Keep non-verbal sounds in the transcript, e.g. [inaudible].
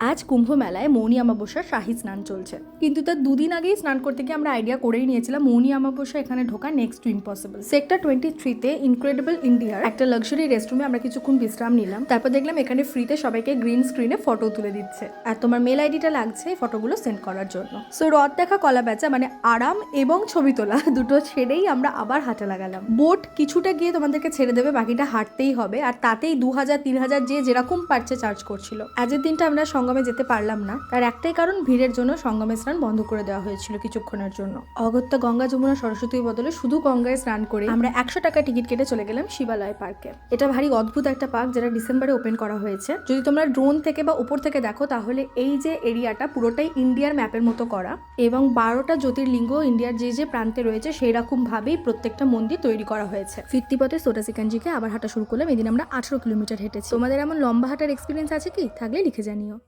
আজ কুম্ভ মেলায় মৌনি অমাবস্যার শাহী স্নান চলছে। কিন্তু তার দুদিন আগেই স্নান করতে গিয়ে আমরা আইডিয়া করেই নিয়েছিলাম, মৌনি অমাবস্যা এখানে ঢোকা next to impossible sector twenty থ্রিতে ইনক্রেডিবল ইন্ডিয়ার একটা লাক্সারি রেস্টরুমে আমরা কিছুক্ষণ বিশ্রাম নিলাম। তারপর দেখলাম এখানে ফ্রিতে সবাইকে গ্রিন স্ক্রিনে ফটো তুলে দিচ্ছে। আর তোমার মেল আইডিটা লাগছে ফটোগুলো সেন্ড করার জন্য। সো রথ দেখা, কলা বেচা মানে আরাম এবং ছবি তোলা [laughs] দুটো ছেড়েই আমরা আবার হাঁটা লাগালাম। বোট কিছুটা গিয়ে তোমাদেরকে ছেড়ে দেবে, বাকিটা হাঁটতেই হবে। আর তাতেই দু হাজার, তিন হাজার যে যেরকম পারছে চার্জ করছিল। আজের দিনটা আমরা সঙ্গমে যেতে পারলাম না। তার একটাই কারণ, ভিড়ের জন্য সঙ্গমে স্নান বন্ধ করে দেওয়া হয়েছিল কিছুক্ষণের জন্য। অগত্যা গঙ্গা যমুনা সরস্বতীর বদলে শুধু গঙ্গায় স্নান করে আমরা একশো টাকা টিকিট কেটে চলে গেলাম শিবালয় পার্কে। এটা ভারী অদ্ভুত একটা পার্ক যেটা ডিসেম্বরে ওপেন করা হয়েছে। যদি তোমরা ড্রোন থেকে বা উপর থেকে দেখো, তাহলে এই যে এরিয়াটা পুরোটাই ইন্ডিয়ার ম্যাপের মতো করা এবং বারোটা জ্যোতির্লিঙ্গ ইন্ডিয়ার যে যে প্রান্তে রয়েছে সেই রকম ভাবেই প্রত্যেকটা মন্দির তৈরি করা হয়েছে। ফিরতি পথে সোটা সিকাঞ্জিকে আবার হাঁটা শুরু করলাম। এদিন আমরা আঠারো কিলোমিটার হেঁটেছি। তোমাদের এমন লম্বা হাঁটার এক্সপিরিয়েন্স আছে কি? থাকলে লিখে জানিও।